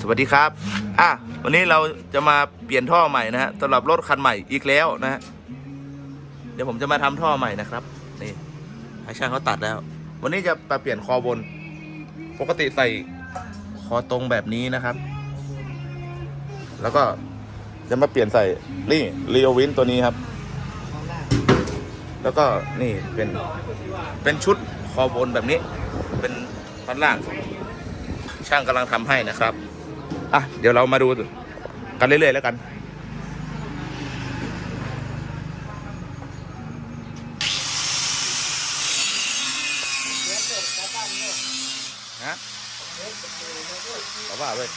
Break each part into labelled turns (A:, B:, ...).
A: สวัสดีครับอะวันนี้เราจะมาเปลี่ยนท่อใหม่นะฮะสำหรับรถคันใหม่อีกแล้วนะฮะเดี๋ยวผมจะมาทำท่อใหม่นะครับนี่ให้ช่างเขาตัดแล้ว วันนี้จะมาเปลี่ยนคอบน ปกติใส่คอตรงแบบนี้นะครับ แล้วก็จะมาเปลี่ยนใส่นี่รีโอวินตัวนี้ครับ แล้วก็นี่เป็นเป็นชุดคอบนแบบนี้ เป็นท่อนล่าง ช่างกำลังทำให้นะครับ อะเดี๋ยวเรามาดูกันเรื่อยๆแล้วกันฮะเอาว่าเว้ย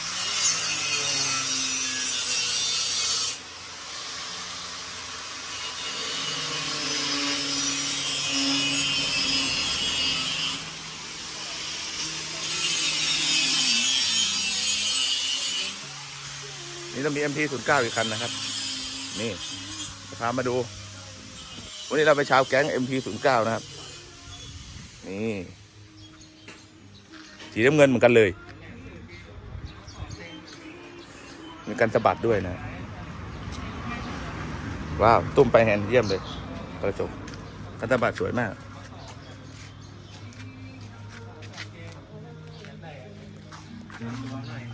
A: นี่เรามี MT 0 9 อีกคันนะครับ นี่พามาดู วันนี้เราไปเช้าแก๊ง MT 0 9 นะครับ นี่สีน้ำเงินเหมือนกันเลย มีการสะบัดด้วยนะ ว้าว ตุ้มไปแฮนด์เยี่ยมเลย กระจกการสะบัดสวยมาก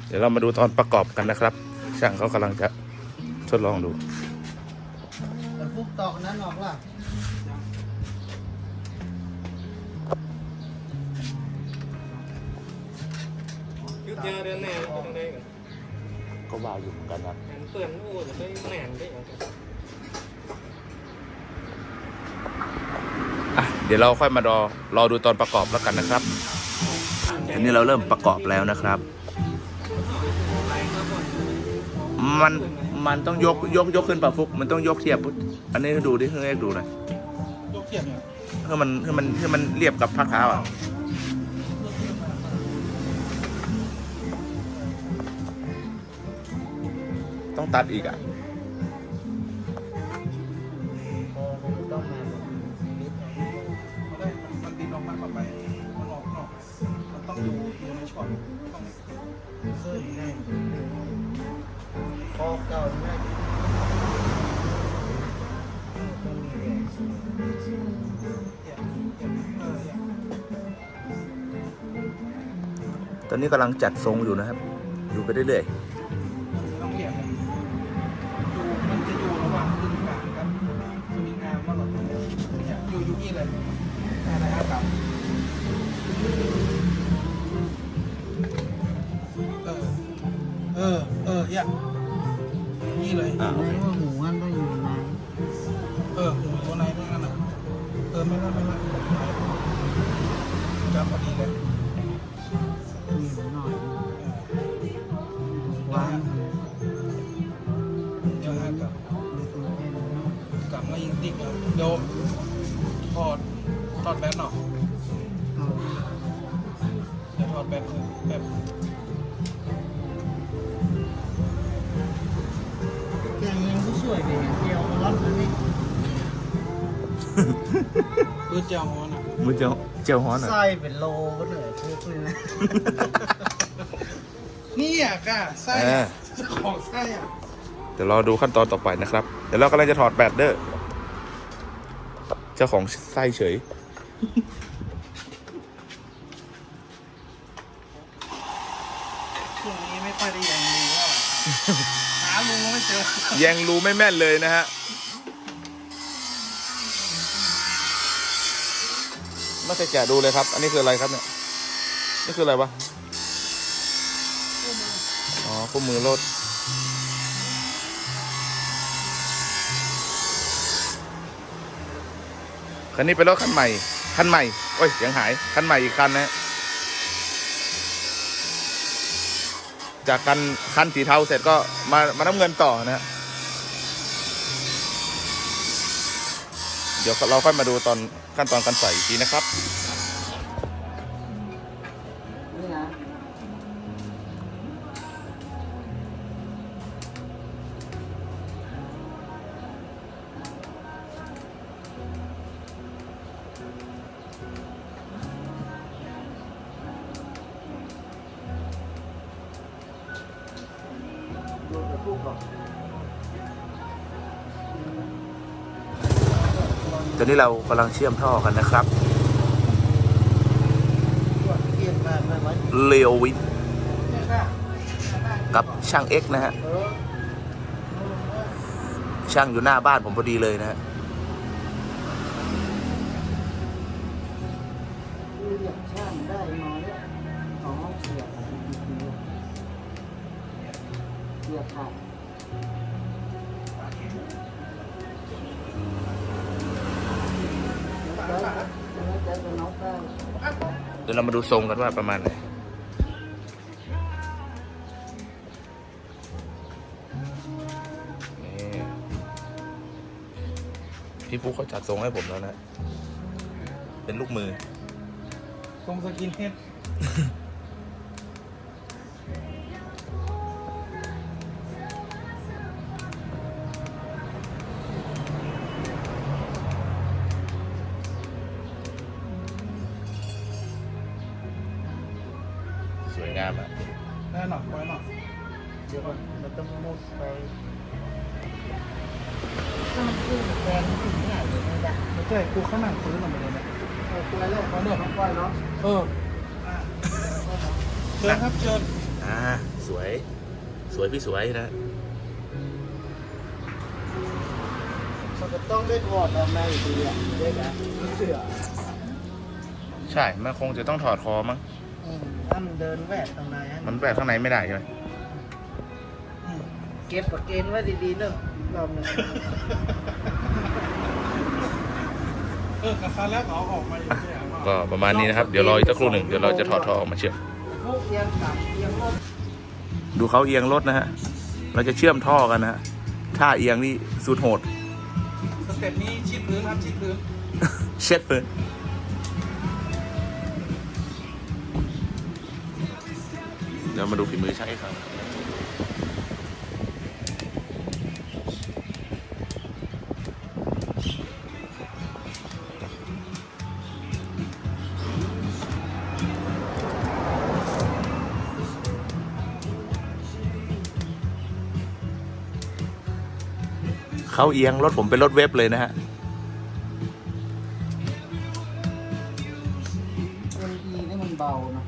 A: เดี๋ยวเรามาดูตอนประกอบกันนะครับ ช่างเขากำลังจะทดลองดู
B: แต่พวกตอกนั้นออกล่ะ
C: ยุดยาเดินแหน่ไปทางใดกัน
A: ก็ว่าอยู่เหมือนกันนะ
C: แหนเปื่อนโอ้จะไปแหน่ได้ยังไง
A: อะเดี๋ยวเราค่อยมารอรอดูตอนประกอบแล้วกันนะครับอันนี้เราเริ่มประกอบแล้วนะครับ มันมันต้องยกยกยกขึ้นป่ะฟุก มันต้องยกเทียบ อันนี้ให้ดูดิให้เอกดูหน่อย
C: ยกเทียบเนี่ย
A: ให้มันให้มันให้มันเรียบกับพักเท้าอะต้องตัดอีกอะ
B: คอเก่าแน่ต้องมีแหวน
C: เทียบเทียบเออเนี่ย
A: ตอนนี้กำลังจัดทรงอยู่นะครับ อยู่ไปเรื่อย
C: ๆ นี่เลย
A: ๆอ่า
B: ไหนว่าหมูอันต้องอยู่ไหน
C: เออหมูตัวไหนด้วยกันอะเออไม่ละไม่ละจับพอดีเลย
B: มีหน่อยวาง
C: เดี๋ยวห้กลับ
B: ดูตัวแค่นี้
C: กลับมายิงติ๊กเอาเดี๋ยวถอดถอดแบตหน่อย
B: เอา
C: เดี๋ยวถอดแบตแบบ
B: แกยิงผู้ช่วยไปอย่างเดียวร้อนเลยนี่
C: ปืนเจ้าหัวน่ะ
A: มือเจียวเจียวฮ้อนอะ
B: ไส้เป็นโลก็เหนื่อยพุกเลยนะ
C: นี่อะก้าไส้
A: เออ
C: อะเจ้าของไส้อะ
A: เดี๋ยวรอดูขั้นตอนต่อไปนะครับ เดี๋ยวเรากำลังจะถอดแบตเด้อเจ้าของไส้เฉย
C: ช่วงนี้ไม่ค่อยได้ยังรูว่าาลุงก็ไม่เจอ
A: ยังรูไม่แม่นเลยนะฮะไม่เคยแกะดูเลยครับ อันนี้คืออะไรครับเนี่ย นี่คืออะไรวะ อ๋อคู่มือรถคันนี้เป็นรถคันใหม่ คันใหม่ โอ้ยเสียงหาย คันใหม่อีกคันนะ จากคันคันสีเทาเสร็จก็มามาน้ำเงินต่อนะฮะเดี๋ยวเราค่อยมาดูตอนขั้นตอนการใส่อีกทีนะครับ ตอนนี้เรากำลังเชื่อมท่อกันนะครับ
B: เลี
A: ยววิท
C: เนี่ยค่ะ
A: กับช่างเอ็กนะฮะ ช่างอยู่หน้าบ้านผมพอดีเลยนะฮะ
B: อยากช่างได้มาเนี่ยอ๋อเสียบเสียบขาด วใจจะน็อกได้
A: เดี๋ยวเรามาดูทรงกันว่าประมาณไหนนี่พี่ปุ๊กเขาจัดทรงให้ผมแล้วนะ เป็นลูกมือ
C: ทรงสกินเฮด
A: สวยงามอะ
C: แน่นอนไว้หน่อย
B: เดี๋ยวก่อนมันต้องมุดไปถ้ามันขึ้นแรงขึ้นง่ายเลยไม่ได้
C: ไม่ใช่กูข้างหน้าพื้นลงไปเลยนะ
B: เออไปแล้วเขาเนี่ยเขาไปเนาะ
C: เอออะเชิญครับเชิญ
A: อ่าสวย สวยพี่สวยนะ
B: มันก็ต้องได้ถอดออกมาอยู่ดีอะเด็กอะเสือ
A: ใช่ มันคงจะต้องถอดคอมั้ง
B: อืม ถ้ามันเดินแหวกตรงไหนฮะ
A: มันแบกข้างในไม่ได้ใช่ไหม
C: อืม
B: เก็บประเกณฑ์ไว้ดีๆเนอะรอบหนึง
C: เออกระซันแล้วก็เอาออกมาอยู่ที่อะ
A: ก็ประมาณนี้นะครับ เดี๋ยวรออีกสักครู่หนึ่งเดี๋ยวเราจะถอดท่อออกมาเชื่อม
B: พวกเอียงต่ำเอียงลบ
A: ดูเขาเอียงรถนะฮะ เราจะเชื่อมท่อกันนะฮะ ถ้าเอียงนี่สุดโหด
C: สเต็ปนี้ชิดพื้นครับชิดพื้น
A: เช็ดเลย ดี๋ยวมาดูฝีมือช่างเอกครับเขาเอียง รถผมเป็นรถเว็บเลยนะฮะ
B: เอ็นดีนี่มันเบานะ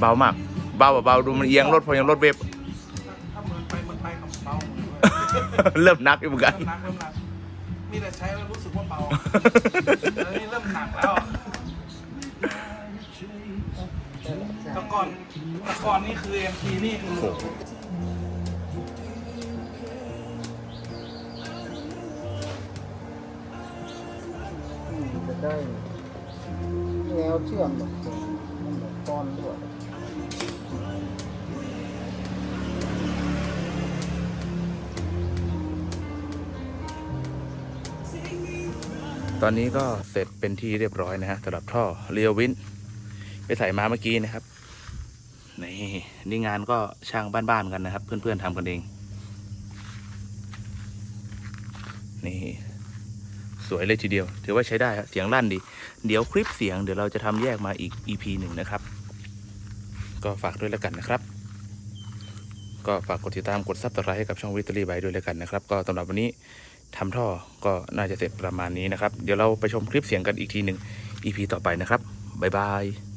A: เบามาก เบาอะเบาดูมันเอียงรถพอยังรถเว็บ
C: ถ้าเหมือนไปเหมือนไปกับเบาหมดเลย
A: เริ่มนักอยู่เหมือนกัน
C: เริ่มหนักเริ่มหนักมีแต่ใช้แล้วรู้สึกว่าเบาอันนี้เริ่มหนักแล้วแต่ก่อนแต่ก่อนนี่คือ MT นี่คือ
A: โอ้โห
B: อืมจะได้แนวเชื่อมแบบมันแบบก้อนด้วย
A: ตอนนี้ก็เสร็จเป็นที่เรียบร้อยนะฮะสำหรับท่อเรียววินไปใส่มาเมื่อกี้นะครับนี่นี่งานก็ช่างบ้านๆกันนะครับ เพื่อนๆทำกันเอง นี่ สวยเลยทีเดียว ถือว่าใช้ได้ครับเสียงลั่นดี เดี๋ยวคลิปเสียงเดี๋ยวเราจะทำแยกมาอีก EP หนึ่งนะครับ ก็ฝากด้วยแล้วกันนะครับ ก็ฝากกดติดตามกดซับสไครต์ให้กับช่องวิตอรี่ไบด้วยแล้วกันนะครับ ก็สำหรับวันนี้ทำท่อก็น่าจะเสร็จประมาณนี้นะครับ เดี๋ยวเราไปชมคลิปเสียงกันอีกทีหนึ่ง EP ต่อไปนะครับบ๊ายบาย